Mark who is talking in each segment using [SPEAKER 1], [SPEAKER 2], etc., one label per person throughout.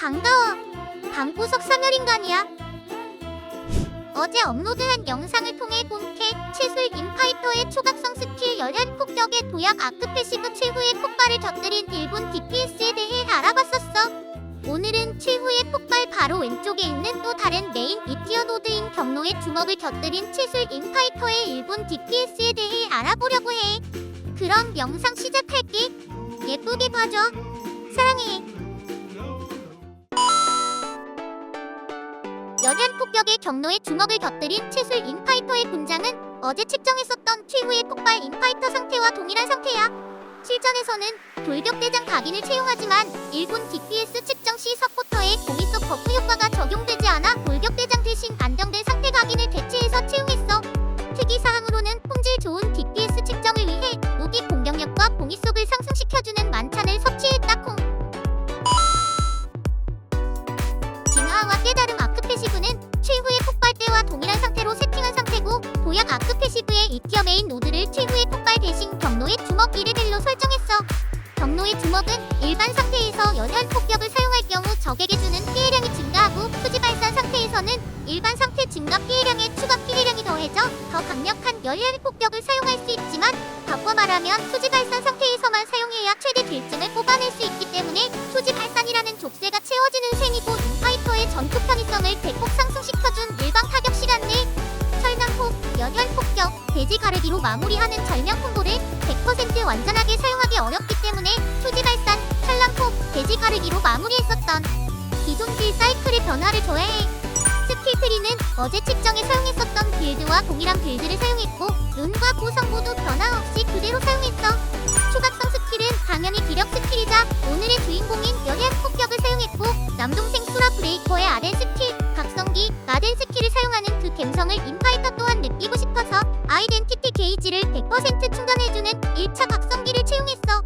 [SPEAKER 1] 반가워. 방구석 사멸인간이야. 어제 업로드한 영상을 통해 본캐 치술 인파이터의 초각성 스킬 열혈 폭격의 도약 아크 패시브 최후의 폭발을 곁들인 일본 DPS에 대해 알아봤었어. 오늘은 최후의 폭발 바로 왼쪽에 있는 또 다른 메인 이티어 노드인 경로의 주먹을 곁들인 치술 인파이터의 일본 DPS에 대해 알아보려고 해. 그럼 영상 시작할게. 예쁘게 봐줘. 사랑해. 연현 폭격의 경로에 주먹을 곁들인 채술 인파이터의 군장은 어제 측정했었던 최후의 폭발 인파이터 상태와 동일한 상태야. 실전에서는 돌격대장 각인을 채용하지만 일본 DPS 측정 시 서포터의 공이속 버프 효과가 적용되지 않아 돌격대장 대신 안정된 상태 각인을 대체해서 채용했어. 특이사항으로는 품질 좋은 DPS 측정을 위해 무기 공격력과 공이속을 상승시켜주는 만찬을 상태고 도약 아크 패시브의 이티어 메인 노드를 최후의 폭발 대신 경로의 주먹 1레벨로 설정했어. 경로의 주먹은 일반 상태에서 연혈 폭격을 사용할 경우 적에게 주는 피해량이 증가하고 투지 발산 상태에서는 일반 상태 증가 피해량에 추가 피해량이 더해져 더 강력한 열혈 폭격을 사용할 수 있지만 바꿔 말하면 투지 발산 상태에서만 사용해야 최대 딜증을 뽑아낼 수 있기 때문에 마무리하는 절명 콤보를 100% 완전하게 사용하기 어렵기 때문에 투지 발산, 철낭폭, 돼지 가르기로 마무리했었던 기존 딜 사이클의 변화를 조회해 스킬 트리는 어제 측정에 사용했었던 빌드와 동일한 빌드를 사용했고 룬과 구성 모두 변화 없이 그대로 사용했어. 추각성 스킬은 당연히 기력 스킬이자 오늘의 주인공인 연혈 폭격을 사용했고 남동생 수라 브레이커의 아덴 스킬, 각성기, 아덴 스킬을 사용하는 그 감성을 인파이터 또한 느끼고 싶어서 아이덴티티 게이지를 100% 충전해주는 1차 각성기를 채용했어.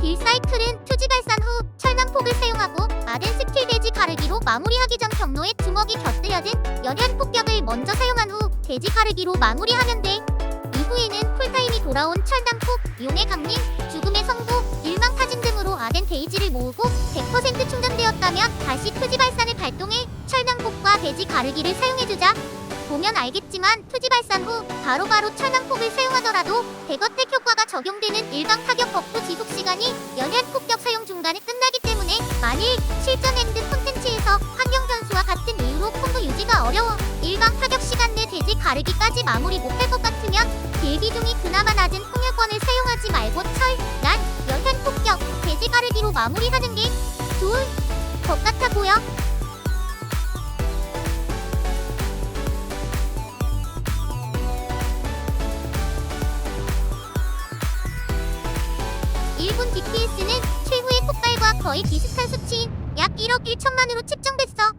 [SPEAKER 1] 딜 사이클은 투지 발산 후 철망폭을 사용하고 아덴 스킬 돼지 가르기로 마무리하기 전 경로에 주먹이 곁들여진 연혈 폭격을 먼저 사용한 후 돼지 가르기로 마무리하면 돼. 이후에는 쿨타임이 돌아온 철단폭, 용의 강림, 죽음의 성부, 일망타진 등으로 아덴 게이지를 모으고 100% 충전되었다면 다시 투지 발산을 발동해 철낭폭과 돼지 가르기를 사용해주자. 보면 알겠지만 투지 발산 후 바로바로 철낭폭을 사용하더라도 대거택 효과가 적용되는 일방 타격 버프 지속 시간이 연혈 폭격 사용 중간에 끝나기 때문에 만일 실전 엔드 콘텐츠에서 환경 변수와 같은 이유로 콤보 유지가 어려워 일방 타격 시간 내 돼지 가르기까지 마무리 못할 것 같으면 딜 비중이 그나마 낮은 홍역권을 사용하지 말고 철, 난, 연혈 폭격, 돼지 가르기로 마무리하는 게 좋을 것 같아 보여. 일본 DPS는 최후의 폭발과 거의 비슷한 수치인 약 1억 1천만으로 측정됐어.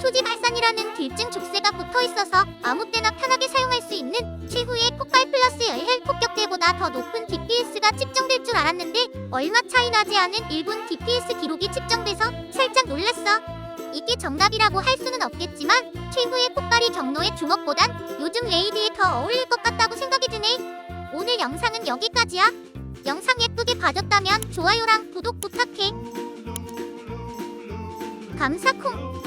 [SPEAKER 1] 투지 발산이라는 딜증 족쇄가 붙어 있어서 아무 때나 편하게 사용할 수 있는 최후의 폭발 플러스 열혈 폭격대보다 더 높은 DPS가 측정될 줄 알았는데 얼마 차이 나지 않은 일본 DPS 기록이 측정돼서 살짝 놀랐어. 이게 정답이라고 할 수는 없겠지만 최후의 폭발이 경로의 주먹보단 요즘 레이드에 더 어울릴 것 같다고 생각이 드네. 오늘 영상은 여기까지야. 영상 예쁘게 봐줬다면 좋아요랑 구독 부탁해. 감사콩.